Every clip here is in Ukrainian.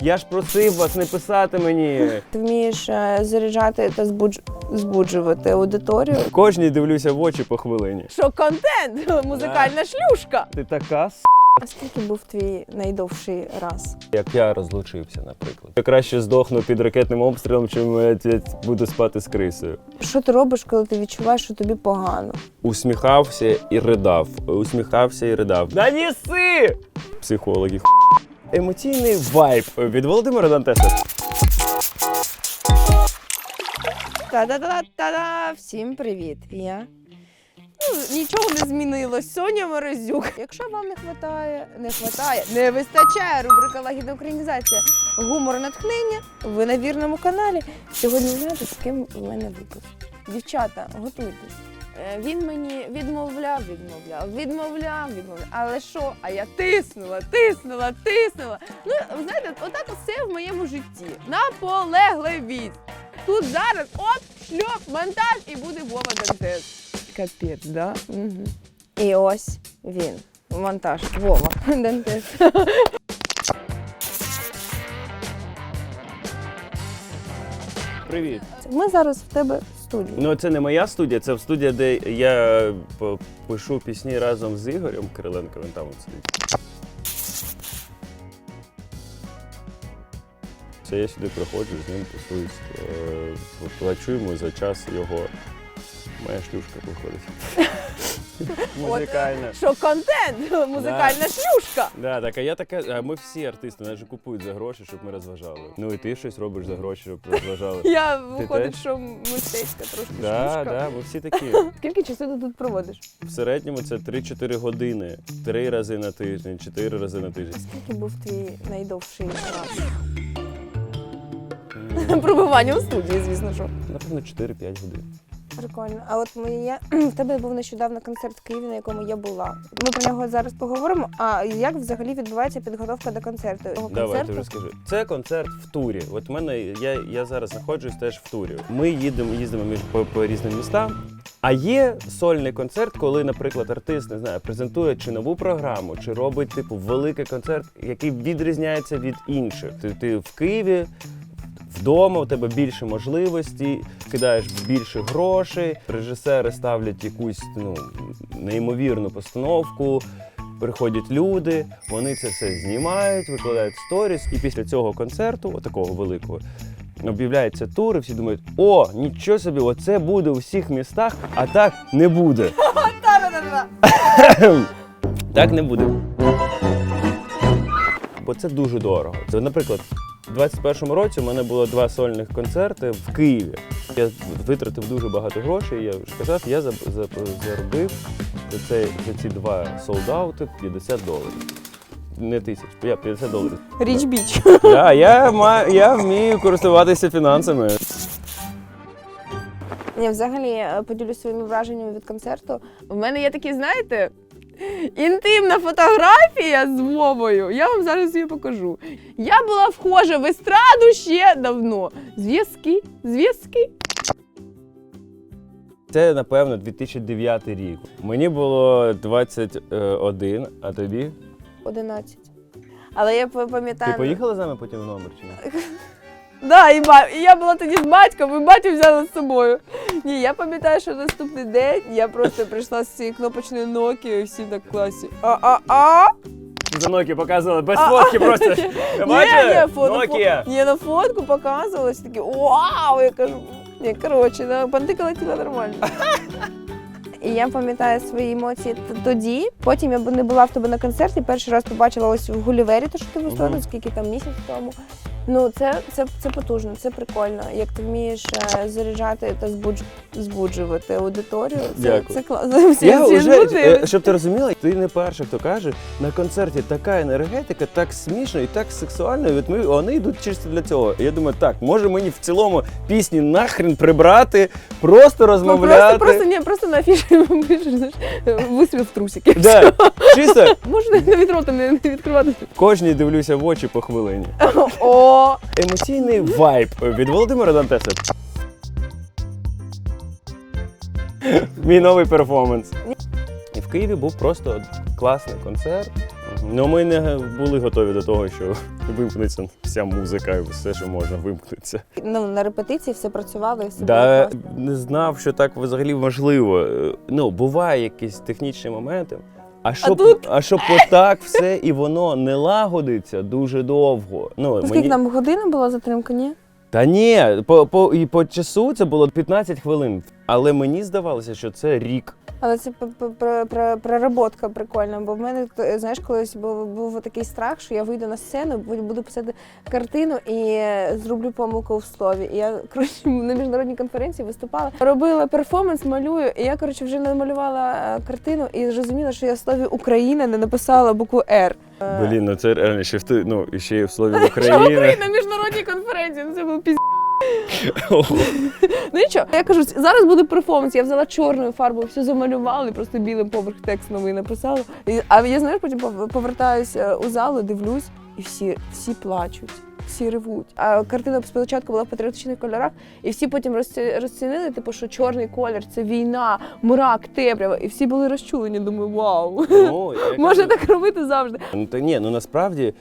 Я ж просив вас не писати мені. Ти вмієш е, заряджати та збудж... збуджувати аудиторію. Кожній дивлюся в очі по хвилині. Що контент? Музикальна шлюшка. Ти така с. А скільки був твій найдовший раз? Як я розлучився, наприклад. Я краще здохну під ракетним обстрілом, чим я ті- буду спати з крисою. Що ти робиш, коли ти відчуваєш, що тобі погано? Усміхався і ридав. Усміхався і ридав. Да ніси! Психологи. Емоційний вайб від Володимира Дантеса. Та-да-да-да-да! Всім привіт! Я. Ну, нічого не змінилось. Соня Морозюк. Якщо вам не хватає, не хватає, не вистачає рубрика Лагідна українізація гумор натхнення, ви на вірному каналі. Сьогодні знаєте, з ким в мене випуск. Дівчата, готуйтесь. Е, Він мені відмовляв, відмовляв, відмовляв, відмовляв. Але що? А я тиснула, тиснула, тиснула. Ну, ви знаєте, отак все в моєму житті. Наполегливість. Тут зараз оп, шльоп, монтаж і буде Вова Дантес. Капець, да? Угу. І ось він. Монтаж. Вова Дантес. Привіт. Ми зараз в тебе студії. Ну, це не моя студія, це студія, де я пишу пісні разом з Ігорем Кириленко, він там сидить. Це я сюди приходжу, з ним тусуюсь, е, плачу йому за час його. Моя шлюшка виходить. Музикальна. Що контент? Музикальна шлюшка. Да, так, а я така, а ми всі артисти, нас же купують за гроші, щоб ми розважали. Ну і ти щось робиш за гроші, щоб розважали. Я виходить, що мистецька трошки шлюшка. да, ми всі такі. Скільки часу ти тут проводиш? В середньому це 3-4 години, три рази на тиждень, чотири рази на тиждень. Скільки був твій найдовший раз? Пробування у студії, звісно, що. Напевно, 4-5 годин. Прикольно. А от моє в тебе був нещодавно концерт в Києві, на якому я була. Ми про нього зараз поговоримо. А як взагалі відбувається підготовка до концерту? Того Давай, ти концерту розкажи. Це концерт в турі. От в мене я, я зараз знаходжусь теж в турі. Ми їдемо, їздимо між по, по різним містам. А є сольний концерт, коли, наприклад, артист не знаю, презентує чи нову програму, чи робить типу великий концерт, який відрізняється від інших. Ти, ти в Києві. Вдома у тебе більше можливостей, кидаєш більше грошей, режисери ставлять якусь ну, неймовірну постановку, приходять люди, вони це все знімають, викладають сторіс, і після цього концерту, отакого великого, об'являється тур, і всі думають: о, нічого собі, оце буде у всіх містах, а так не буде. Так не буде. Бо це дуже дорого. Це, наприклад, у 21-му році у мене було два сольних концерти в Києві. Я витратив дуже багато грошей. Я вже сказав, я за- за- заробив за, це, за ці два солдаути 50 доларів. Не тисяч, я 50 доларів. Річ біч. Я, я, ма- я вмію користуватися фінансами. Я взагалі е, поділюсь своїми враженнями від концерту. У мене є такі, знаєте, інтимна фотографія з Вовою. Я вам зараз її покажу. Я була вхожа в естраду ще давно. Зв'язки, зв'язки. Це, напевно, 2009 рік. Мені було 21, а тобі? 11. Але я п- Ти поїхала з нами потім в номер чи ні? Да, і, ба... і я була тоді з батьком, і батю взяла з собою. Ні, я пам'ятаю, що наступний день я просто прийшла з цією кнопочною Nokia і всі так класі. А-а-а! За Nokia показували без А, фотки просто. Бачите? ні, фото, Nokia. Ні, на фотку показувалось, такі вау! Я кажу, ні, коротше, на пантика летіла нормально. І я пам'ятаю свої емоції т- тоді. Потім я б не була в тебе на концерті. Перший раз побачила ось в Гулівері, то що ти виставила, Мгм. скільки там місяць тому. Ну, це, це, це потужно, це прикольно. Як ти вмієш е, заряджати та збудж... збуджувати аудиторію. Це, Дякую. це класно. Всі, Я всі вже, е, щоб ти розуміла, ти не перший, хто каже, на концерті така енергетика, так смішно і так сексуально. І от ми вони йдуть чисто для цього. І я думаю, так, може мені в цілому пісні нахрен прибрати, просто Ну, розмовляти. просто, просто, ні, просто на афіші пишеш, знаєш, вистріл в трусики. Да, чисто Можна навіть рота не, не відкривати. кожній дивлюся в очі по хвилині. О, Емоційний вайб від Володимира Дантеса. Мій новий перформанс. І в Києві був просто класний концерт. Ну ми не були готові до того, що вимкнеться вся музика, і все, що можна вимкнеться. Ну, на репетиції все працювало і все Да, було класно. не знав, що так взагалі можливо. Ну, буває якісь технічні моменти. А що тут- а щоб отак все і воно не лагодиться дуже довго. Ну, Скільки там година була затримка, ні? Та ні, по, по, і по часу це було 15 хвилин. Але мені здавалося, що це рік. Але це п- п- пр- пр- проработка прикольна, бо в мене е, знаєш, колись був, був такий страх, що я вийду на сцену, буду писати картину і е, зроблю помилку в слові. І я коротше на міжнародній конференції виступала, робила перформанс, малюю, і я коротше вже намалювала е, картину і зрозуміла, що я в слові Україна не написала букву Р. Блін, ну це реально ще в ти- ну, і ще в слові Що України. Україна на міжнародній конференції? Ну це був піз... Ну нічого, я кажу, зараз буде перформанс. Я взяла чорною фарбою, все замалювала і просто білим поверх текст новий написала. І- А я знаєш, потім пов- повертаюся у залу, дивлюсь, і всі, всі плачуть. Всі ревуть. А картина спочатку була в патріотичних кольорах, і всі потім розці- розцінили, типу, що чорний колір це війна, мрак, темрява. І всі були розчулені. Думаю, вау, я можна кажу, так робити завжди. Ну та ні, ну насправді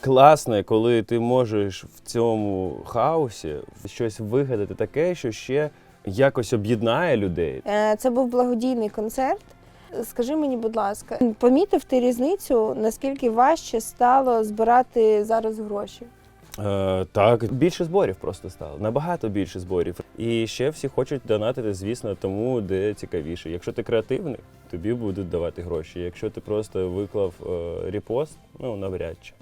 класно, коли ти можеш в цьому хаосі щось вигадати таке, що ще якось об'єднає людей. Е, Це був благодійний концерт. Скажи мені, будь ласка, помітив ти різницю, наскільки важче стало збирати зараз гроші? Е, так, більше зборів просто стало. Набагато більше зборів. І ще всі хочуть донатити, звісно, тому, де цікавіше. Якщо ти креативний, тобі будуть давати гроші. Якщо ти просто виклав е, репост, ну навряд чи.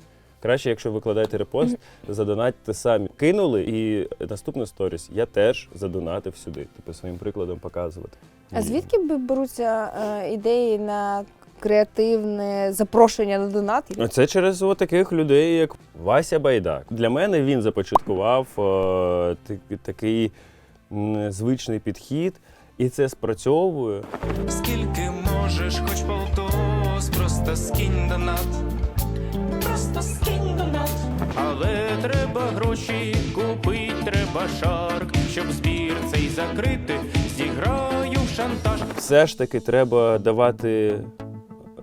Краще, якщо викладаєте репост, задонатьте самі. Кинули і наступну сторіс я теж задонатив сюди, типу своїм прикладом показувати. А звідки беруться е, ідеї на креативне запрошення на донат? Ну, Це через от таких людей, як Вася Байдак. Для мене він започаткував е, так- такий м, звичний підхід, і це спрацьовує. Скільки можеш, хоч полтос, просто скинь донат. Просто скинь донат. Але треба гроші, купить треба шарк, щоб збір цей закрити, зіграю в шантаж. Все ж таки треба давати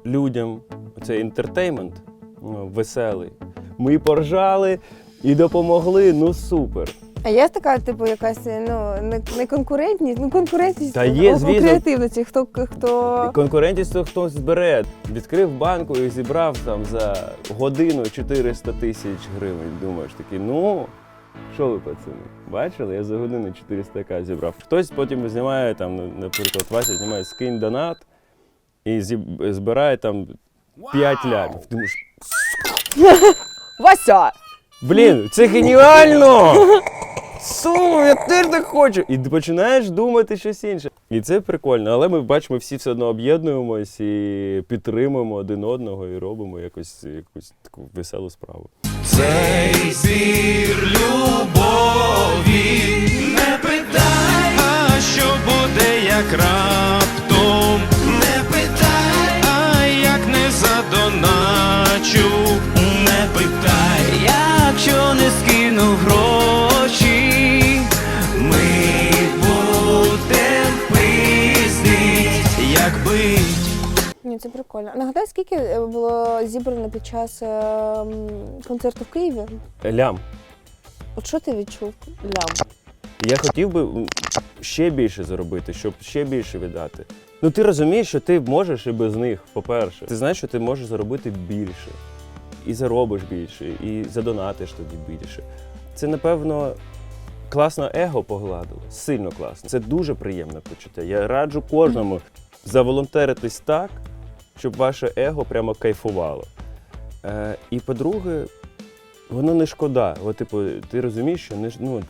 людям цей інтертеймент ну, веселий. Ми поржали і допомогли. Ну супер. А є така, типу, якась ну не, не конкурентність, ну конкурентність Та є, звісно. креативності. Хто хто Конкурентність то хтось збере. Відкрив банку і зібрав там за годину 400 тисяч гривень. Думаєш такий, ну. Що ви, пацани? Бачили? Я за годину 400к зібрав. Хтось потім знімає, там, наприклад, Вася знімає скинь донат і збирає там 5 лямів. Думаєш, Вася! блін, це геніально! Су, я теж так хочу! І починаєш думати щось інше. І це прикольно, але ми бачимо, всі все одно об'єднуємось і підтримуємо один одного і робимо якось якусь таку веселу справу. Цей зір любові не питай, а що буде, як раптом це прикольно. Нагадай, скільки е, було зібрано під час е, концерту в Києві? Лям. От що ти відчув? Лям. Я хотів би ще більше заробити, щоб ще більше віддати. Ну ти розумієш, що ти можеш і без них, по-перше. Ти знаєш, що ти можеш заробити більше. І заробиш більше, і задонатиш тоді більше. Це, напевно, класно его погладило. Сильно класно. Це дуже приємне почуття. Я раджу кожному заволонтеритись так, щоб ваше его прямо кайфувало. Е, і по-друге, воно не шкода. От, типу, ти розумієш, що не ну,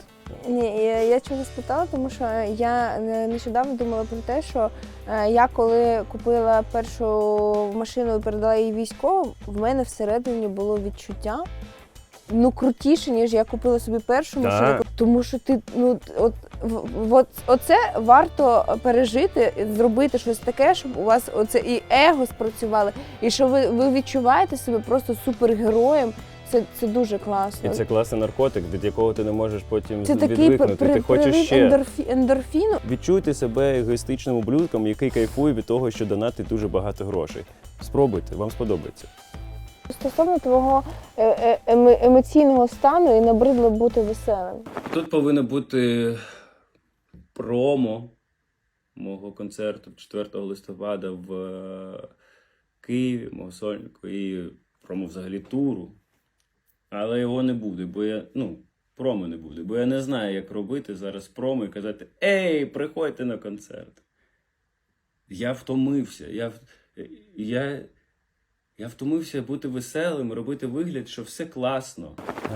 Ні, я, я чого спитала, тому що я нещодавно думала про те, що е, я коли купила першу машину і передала її військовим, в мене всередині було відчуття. Ну, крутіше, ніж я купила собі першу Так. машину, тому що ти ну от, от оце варто пережити, зробити щось таке, щоб у вас оце і его спрацювали, і що ви, ви відчуваєте себе просто супергероєм. Це, це дуже класно. І це класний наркотик, від якого ти не можеш потім Це такий відвикнути. при, ти хочеш ще. ендорфі, ендорфіну. Відчуйте себе егоїстичним ублюдком, який кайфує від того, що донатить дуже багато грошей. Спробуйте, вам сподобається. Стосовно твого е, е, емоційного стану і набридло бути веселим. Тут повинно бути промо мого концерту 4 листопада в е, Києві, мого сольнику, і промо взагалі туру. Але його не буде, бо я. Ну, промо не буде, бо я не знаю, як робити зараз промо і казати: Ей, приходьте на концерт. Я втомився. Я, я, я втомився бути веселим, робити вигляд, що все класно.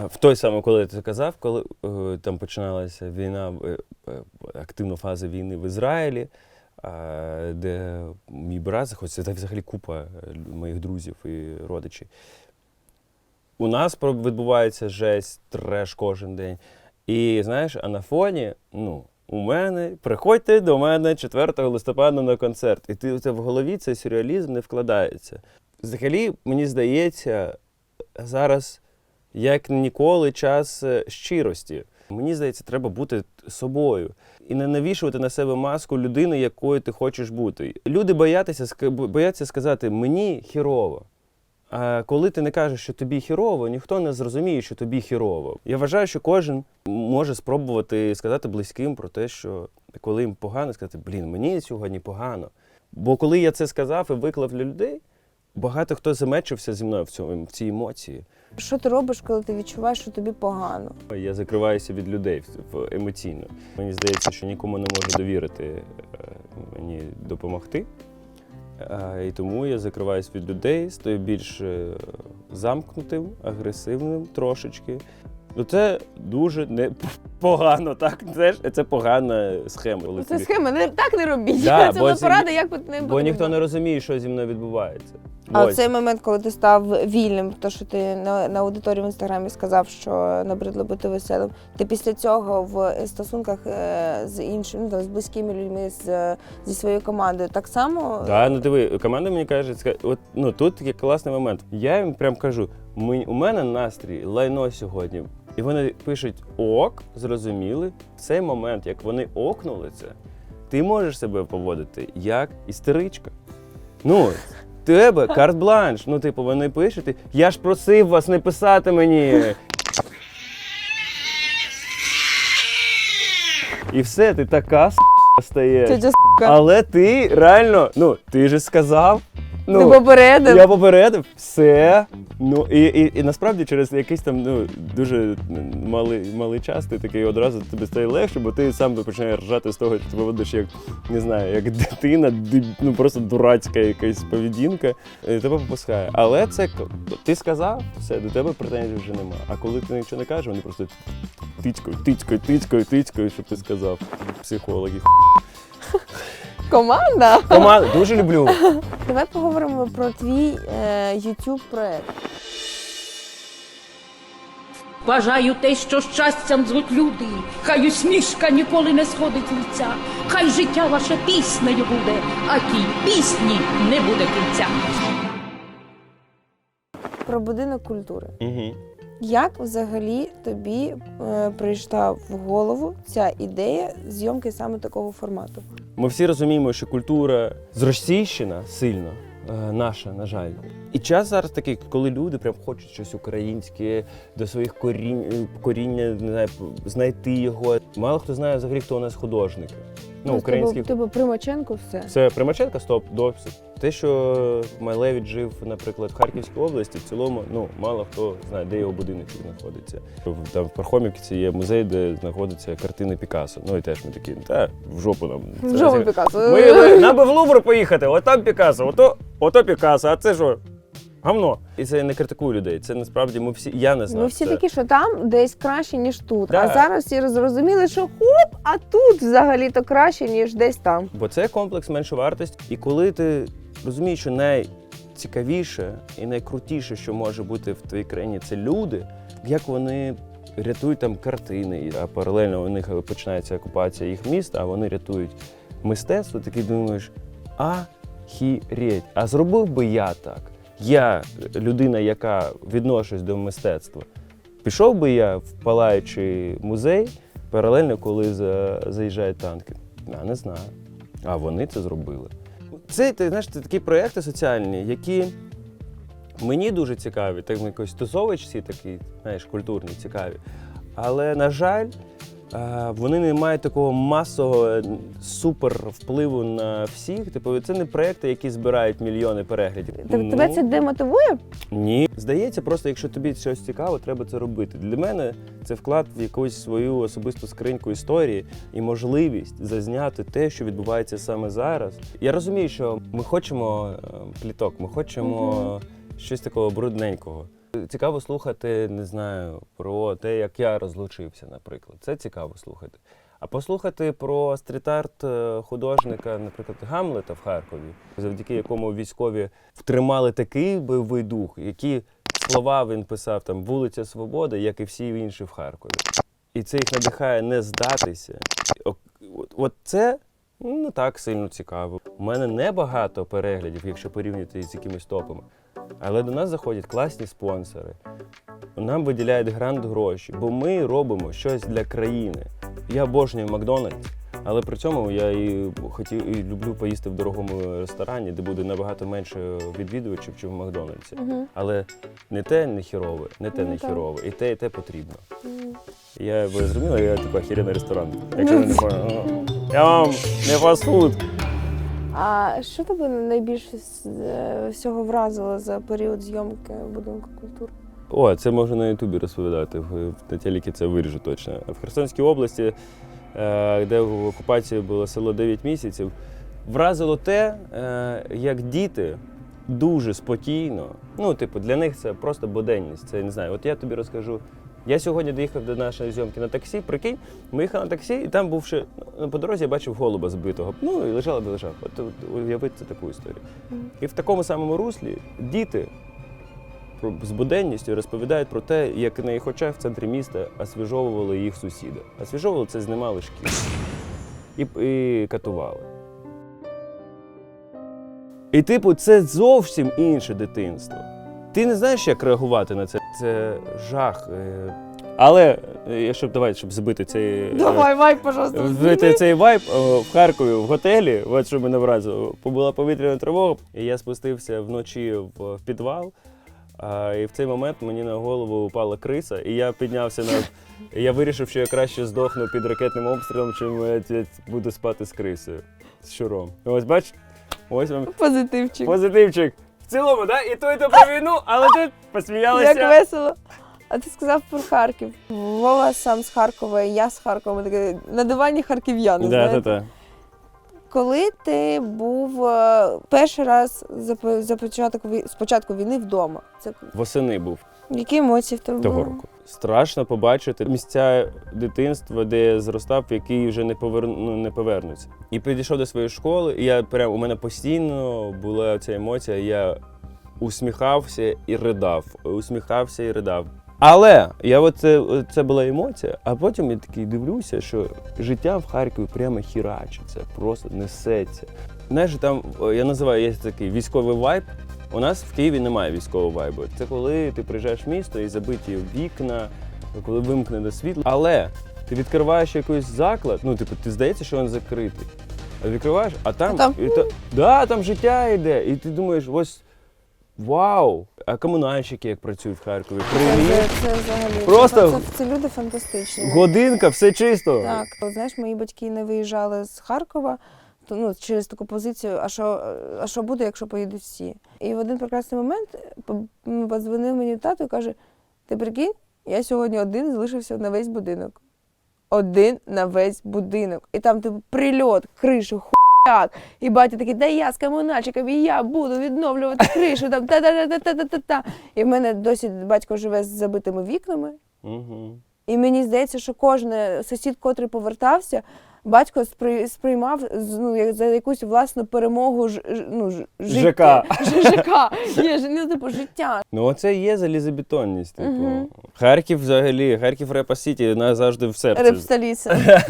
В той самий, коли це казав, коли е, там починалася війна, е, е, активна фаза війни в Ізраїлі, е, де мій брат знаходиться, та взагалі купа е, моїх друзів і родичів. У нас відбувається жесть, треш кожен день. І знаєш, а на фоні, ну, у мене, приходьте до мене 4 листопада на концерт. І ти в голові цей сюрреалізм не вкладається. Взагалі, мені здається, зараз як ніколи час е, щирості. Мені здається, треба бути собою і не навішувати на себе маску людини, якою ти хочеш бути. Люди боятися, бояться сказати мені хірово. А коли ти не кажеш, що тобі хірово, ніхто не зрозуміє, що тобі хірово. Я вважаю, що кожен може спробувати сказати близьким про те, що коли їм погано, сказати, блін, мені сьогодні погано. Бо коли я це сказав і виклав для людей, багато хто замечився зі мною в цьому в цій емоції. Що ти робиш, коли ти відчуваєш, що тобі погано? Я закриваюся від людей емоційно. Мені здається, що нікому не можу довірити е, мені допомогти. Е, І тому я закриваюся від людей, стаю більш е, замкнутим, агресивним трошечки. Ну це дуже не погано, так? Це, ж- це погана схема. Це тобі- схема, не так не робіть. Да, це не порада, як не Бо ніхто не розуміє, що зі мною відбувається. А Ось. цей момент, коли ти став вільним, то що ти на, на аудиторії в інстаграмі сказав, що набридло бути веселим. Ти після цього в стосунках е, з іншими, ну, там, з близькими людьми, з, зі своєю командою, так само Да, ну диви, команда мені каже, ска- от ну тут є класний момент. Я їм прям кажу: «Ми- у мене настрій лайно сьогодні. І вони пишуть ок, зрозуміли. В цей момент, як вони окнули це, ти можеш себе поводити як істеричка. Ну, тебе карт-бланш. Ну, типу, вони пишуть, пишете. я ж просив вас не писати мені. І все, ти така с*** стаєш. тетя с**ка, Але ти реально, ну, ти же сказав. Ну, ти попередив. я попередив, все. Ну, і, і, і насправді через якийсь там ну, дуже малий, малий час ти такий одразу тобі стає легше, бо ти сам починаєш ржати з того, що ти ведеш як, не знаю, як дитина, ну просто дурацька якась поведінка, і тебе попускає. Але це ти сказав, все, до тебе претензій вже нема. А коли ти нічого не кажеш, вони просто тицькою, тицькою, тицькою, тицькою, щоб ти сказав. Психологи. Команда. Команда, дуже люблю. Давай поговоримо про твій е, YouTube проект. Бажаю те, що щастям звуть люди, хай усмішка ніколи не сходить з лиця, хай життя ваше піснею буде, а тій пісні не буде кінця. Про будинок культури. Угу. Як взагалі тобі е, прийшла в голову ця ідея зйомки саме такого формату? Ми всі розуміємо, що культура зросійщена сильно, е, наша, на жаль. І час зараз такий, коли люди прям хочуть щось українське до своїх корінь, е, коріння, не знаю, знайти його. Мало хто знає взагалі, хто у нас художники. Ну, українські. Типу, типу Примаченко все. Це Примаченка, стоп, допси. Те, що Майлевич жив, наприклад, в Харківській області, в цілому, ну, мало хто знає, де його будинок знаходиться. Там в Пархомівці є музей, де знаходяться картини Пікассо. Ну і теж ми такі, та в жопу нам. В жопу Пікассо. Ми нам би в Лувр поїхати, от там Пікассо, ото, ото Пікассо, а це що? Гавно. І це я не критикую людей. Це насправді ми всі. Я не знаю. Ми всі це. такі, що там десь краще, ніж тут. Да. А зараз всі зрозуміли, що хоп, а тут взагалі-то краще, ніж десь там. Бо це комплекс меншовартості. І коли ти розумієш, що найцікавіше і найкрутіше, що може бути в твоїй країні, це люди, як вони рятують там картини, а паралельно у них починається окупація їх міст, а вони рятують мистецтво, такий думаєш, ахіреть, а зробив би я так. Я людина, яка відношусь до мистецтва. Пішов би я в палаючий музей, паралельно, коли за, заїжджають танки. Я не знаю. А вони це зробили. Це ти знаєш, це такі проекти соціальні, які мені дуже цікаві, так якось тусовичці такі, знаєш, культурні, цікаві. Але, на жаль, вони не мають такого масового е, супер впливу на всіх. Типу, це не проекти, які збирають мільйони переглядів. Тоб- Тебе Ну, це демотивує? ні. Здається, просто якщо тобі щось цікаво, треба це робити. Для мене це вклад в якусь свою особисту скриньку історії і можливість зазняти те, що відбувається саме зараз. Я розумію, що ми хочемо е, пліток, ми хочемо щось такого брудненького. Цікаво слухати, не знаю, про те, як я розлучився, наприклад. Це цікаво слухати. А послухати про стріт-арт е, художника, наприклад, Гамлета в Харкові, завдяки якому військові втримали такий бойовий дух, які слова він писав там вулиця Свободи, як і всі інші в Харкові. І це їх надихає не здатися. От, це ну, не так сильно цікаво. У мене небагато переглядів, якщо порівнювати з якимись топами. Але до нас заходять класні спонсори. Нам виділяють грант гроші, бо ми робимо щось для країни. Я обожнюю Макдональдс, але при цьому я і хотів і люблю поїсти в дорогому ресторані, де буде набагато менше відвідувачів, ніж в Макдональдсі. Угу. Але не те не хірове, не те Ну, не хірове, і те, і те потрібно. Я ви зрозуміли, я такий охеренний ресторан. Якщо ви не поняли. Я вам не фастфуд. А що тебе найбільше е, всього вразило за період зйомки будинку культури? О, це можна на Ютубі розповідати. На телекі це виріжу точно. В Херсонській області, е, де в окупації було село 9 місяців, вразило те, е, як діти дуже спокійно. Ну, типу, для них це просто буденність. Це не знаю. От я тобі розкажу. Я сьогодні доїхав до нашої зйомки на таксі. Прикинь, ми їхали на таксі, і там був ще ну, по дорозі я бачив голуба збитого. Ну і лежав, де лежав. От, от уявити це таку історію. І в такому самому руслі діти з буденністю розповідають про те, як на їх очах в центрі міста освіжовували їх сусіди. Освіжовували це знімали шкіл і, і катували. І, типу, це зовсім інше дитинство. Ти не знаєш, як реагувати на це. Це жах. Е. Але е, якщо б давай, щоб збити цей. е, Давай, Майк, пожалуйста. Знаєте, цей вайб о, в Харкові в готелі, от що мене вразило, була повітряна тривога, і я спустився вночі в, в підвал. А, і в цей момент мені на голову упала криса, і я піднявся на. Я вирішив, що я краще здохну під ракетним обстрілом, чим я буду спати з крисою. З щуром. Ось бач, ось вам Позитивчик. позитивчик. В цілому, да? І то, і то про війну, але тут посміялися. Як весело. А ти сказав про Харків. Вова сам з Харкова, і я з Харкова. Ми такі на дивані харків'яни. Да, знаєте. та, та. Коли ти був е, перший раз за, за початок вій- з початку війни вдома, це Восени був. які емоції в тебе того були? року. Страшно побачити місця дитинства, де я зростав, які вже не повер... ну, не повернуться. І підійшов до своєї школи, і я прям у мене постійно була ця емоція. Я усміхався і ридав, усміхався і ридав. Але я от це, це була емоція, а потім я такий дивлюся, що життя в Харкові прямо хірачиться, просто несеться. Знаєш, там я називаю є такий військовий вайб. У нас в Києві немає військового вайбу. Це коли ти приїжджаєш в місто і забиті вікна, коли вимкнене світло. Але ти відкриваєш якийсь заклад, ну типу, ти здається, що він закритий. А відкриваєш, а там, А там- і та, да, там життя йде. І ти думаєш, ось вау! А комунальщики як працюють в Харкові. Привіт! це, це взагалі Просто- це, це люди фантастичні. Годинка, все чисто. Так, От, знаєш, мої батьки не виїжджали з Харкова. То, ну, через таку позицію, а що, а що буде, якщо поїдуть всі? І в один прекрасний момент по- м, подзвонив мені тато і каже: ти прикинь, я сьогодні один залишився на весь будинок. Один на весь будинок. І там типу прильот, кришу, хуяк. І батя такий, да я з комунальщиками, і я буду відновлювати кришу. Там та-та-та-та-та-та-та. І в мене досі батько живе з забитими вікнами. Угу. І мені здається, що кожен сусід, котрий повертався, батько сприймав ну, як за якусь власну перемогу ж, ну, ж, життя. ЖК. Ні, ж- ну, типу, життя. Ну, оце є залізобетонність. Типу. Мгм. Харків взагалі, Харків Репа Сіті назавжди в серці. Репсталіса.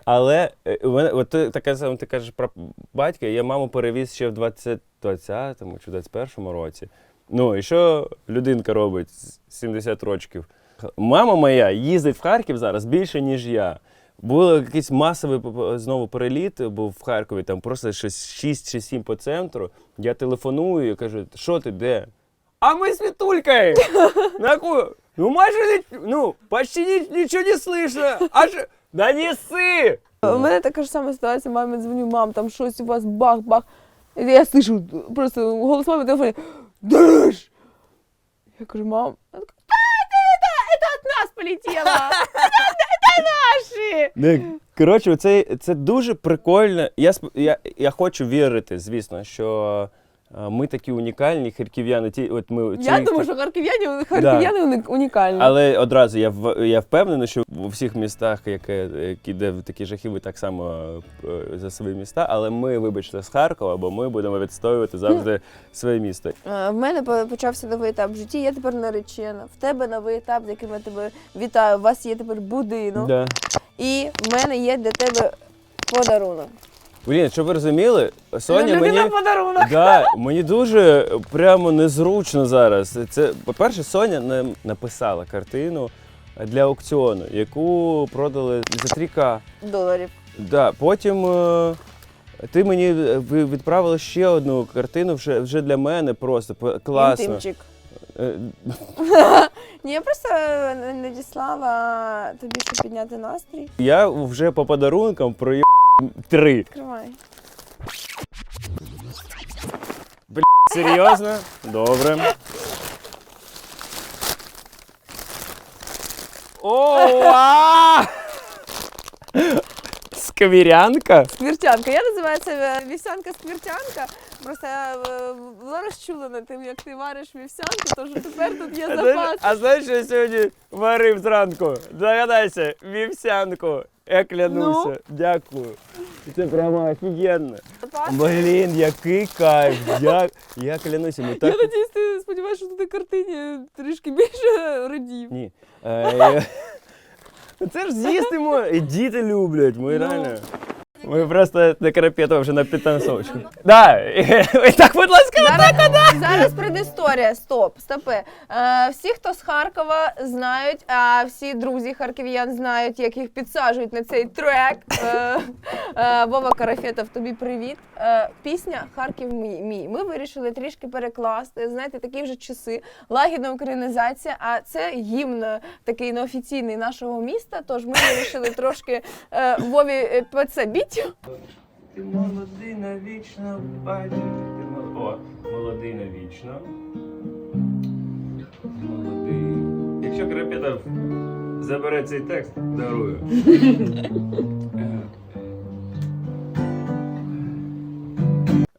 Але е, у мене, от ти така ти кажеш про батька, я маму перевіз ще в 20, 20-му чи 21-му році. Ну, і що людинка робить з 70 років? Мама моя їздить в Харків зараз більше, ніж я. Було якийсь масовий знову переліт, був в Харкові, там просто щось 6 чи 7 по центру. Я телефоную і кажу, що ти де? А ми з Вітулькою! Наку, ну майже ну, почти ні- нічого не слышно. А ж, да неси! У мене така ж сама ситуація, мамі дзвоню, мам, там щось у вас бах-бах. Я слышу просто голос мами в телефоні. Де? Я кажу, мам, «Та, це, це, це нас полетіло. Це, це наші. Не, коротше, це, це дуже прикольно. Я, сп- я, я хочу вірити, звісно, що ми такі унікальні харків'яни. Ті, от ми, Я думаю, що харків'яни, харків'яни уні- унікальні. Але одразу я в- я впевнений, що у всіх містах, яке, які де такі жахи, ви так само е, за свої міста. Але ми, вибачте, з Харкова, бо ми будемо відстоювати завжди своє місто. Е, В мене почався новий етап в житті. Я тепер наречена. В тебе новий етап, з яким я тебе вітаю. У вас є тепер будинок. Да. І в мене є для тебе подарунок. Блін, щоб ви розуміли, Соня мені. подарунок. Да, мені дуже прямо незручно зараз. Це, по-перше, Соня нам написала картину для аукціону, яку продали за 3К. Доларів. Да, потім е, ти мені е, відправила ще одну картину вже, вже для мене просто по- класно. Інтимчик. Е, Ні, я просто надіслала тобі, щоб підняти настрій. Я вже по подарункам проїб три. Відкривай. Серйозно? Добре. О, а! Сквірянка? Сквіртянка. Я називаю це вівсянка сквіртянка. Просто я е, була розчулена тим, як ти вариш вівсянку, тож тепер тут є А знаєш, запас. а знаєш, що я сьогодні варив зранку? Догадайся, вівсянку. Я клянуся. Ну? Дякую. Це прямо офігенно. Блін, який кайф. Я, я клянуся, ми так. Я надіюсь, ти сподіваєшся, що на картині трішки більше радів. Ні. Е, Це ж з'їсти можна. І діти люблять. Ми Ну. реально. Ми просто на Карапетова вже на підтанцовочку. Да. І так, будь ласка, Зараз, зараз предісторія. Стоп, стопи. Е, всі, хто з Харкова, знають, а всі друзі харків'ян знають, як їх підсаджують на цей трек. Е, е, Вова Карафетов, тобі привіт. Е, пісня Харків мій. мій. Ми вирішили трішки перекласти. Знаєте, такі вже часи. Лагідна українізація, а це гімн такий неофіційний нашого міста. Тож ми вирішили трошки е, Вові е, підсобіть. Ти молодий навічно, батько. Ти мол- О, молодий навічно. Молодий. Якщо Крапітов забере цей текст, дарую.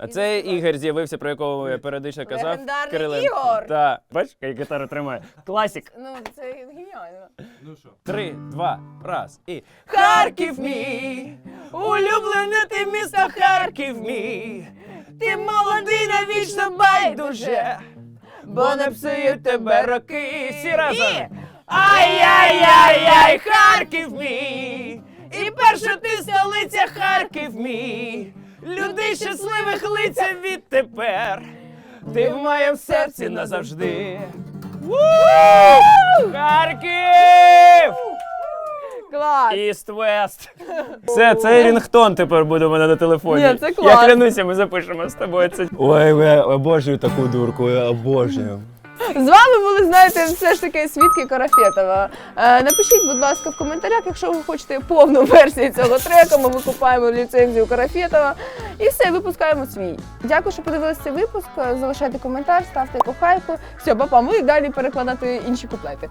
А це Ігор з'явився, про якого я періодично казав. Легендарний Кириленко. Ігор! Так. Бачиш, як гітару тримає. Класік. Ну, це геніально. Три, два, раз і. Харків мій, улюблене ти місто Харків мій, ти молодий навічно байдуже, бо не псують тебе роки. Всі разом. І Ай-яй-яй-яй, Харків мій, і перша ти столиця Харків мій, людей щасливих лиця відтепер, ти в моєму серці назавжди. Харків! Клас! Іст Вест. Все, це рінгтон тепер буде у мене на телефоні. Ні, це клас. Я клянуся, ми запишемо з тобою це. Ой, я обожнюю таку дурку, я обожнюю. З вами були, знаєте, все ж таки свідки Карафетова. Е, напишіть, будь ласка, в коментарях, якщо ви хочете повну версію цього треку, ми викупаємо ліцензію Карафетова. І все, випускаємо свій. Дякую, що подивилися цей випуск. Залишайте коментар, ставте по хайпу. Все, папа, ми далі перекладати інші куплети.